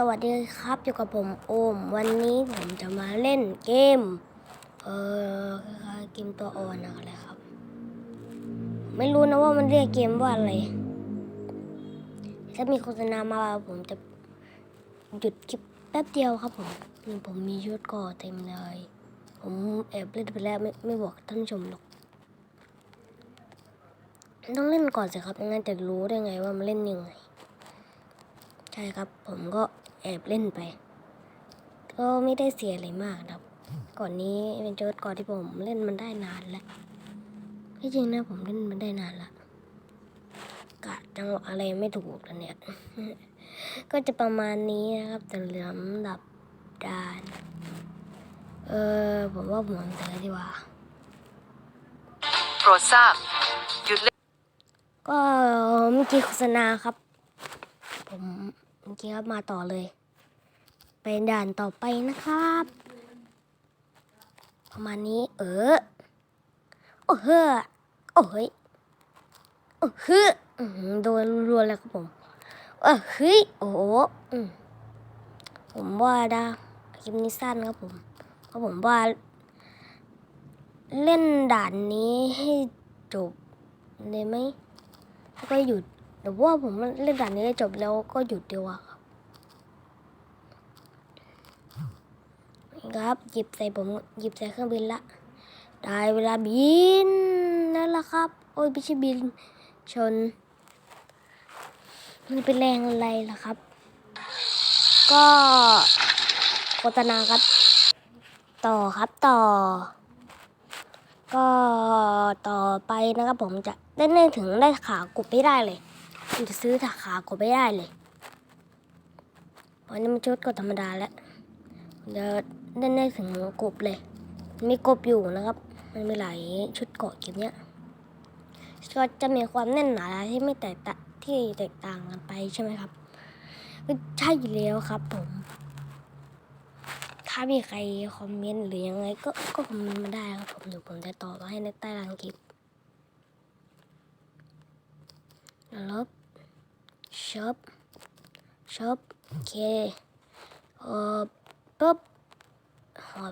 สวัสดีครับอยู่กับผมโอม วันนี้ผมจะมาเล่นเกม เออคเกมตัวอ่อนอะไรครับ ไม่รู้นะว่ามันเรียกเกมว่าอะไร ถ้ามีโฆษณามาผมจะหยุดคลิปแป๊บเดียวครับผมนี่ผมมีชุดก่อเต็มเลย ผมแอบเล่นไปแล้วไม่ไม่บอกท่านชมหรอก ต้องเล่นก่อนสิครับไม่งั้นจะรู้ได้ไงว่ามันเล่นยังไง ช่ครับผมก็แอบเล่นไป ก็ไม่ได้เสียอะไรมากนะครับ ก่อนนี้เป็นโจทย์ก่อนที่ผมเล่นมันได้นานแล้วที่จริงนะผมเล่นมันได้นานละกะจังหวะอะไรไม่ถูกแล้วเนี่ย ก็จะประมาณนี้นะครับแต่ลำดับดานเออผมว่าผมเสียดีกว่าโปรดทราบหยุดเล่นก็เมื่อกี้โฆษณาครับผม เมื่อกี้ครับมาต่อเลยไปด่านต่อไปนะครับ ประมาณนี้ เออ โอ้เฮ้อโอ้เฮ้ยโอ้เฮ้ออื้อหือโดนรัวๆเลยครับผมเออเฮ้ยโอ้โหผมว่าดาคลิปนี้สั้นครับผมเพราะผมว่า เล่นด่านนี้ให้จบเลยไหมแล้วก็หยุด หรือว่าผมเล่นด่านนี้จบแล้วก็หยุดดีกว่าครับครับ หยิบใส่ผมหยิบใส่เครื่องบินละ ได้เวลาบินนั่นละครับ โอ้ยไม่ใช่บินชน มันเป็นแรงอะไรล่ะครับ ก็โฆษณาครับ ต่อครับต่อ ก็ต่อไปนะครับผมจะเล่นถึงได้ขากบไม่ได้เลย ผมจะซื้อถาขากบไม่ได้เลยเพราะนี่มันชุดกดธรรมดาแล้วเดี๋ยวเล่นได้ถึงกบเลย มีกบอยู่นะครับ มันมีหลายชุดเกาะเกมเนี้ยก็จะมีความแน่นหนาที่ไม่แตกต่างที่แตกต่างกันไปใช่ไหมครับก็ใช่แล้วครับผม ถ้ามีใครคอมเมนต์หรือยังไง ก็ก็คอมเมนต์มาได้ครับผมเดี๋ยวผมจะตอบให้ในใต้ล่างคลิป ลบช็อปช็อ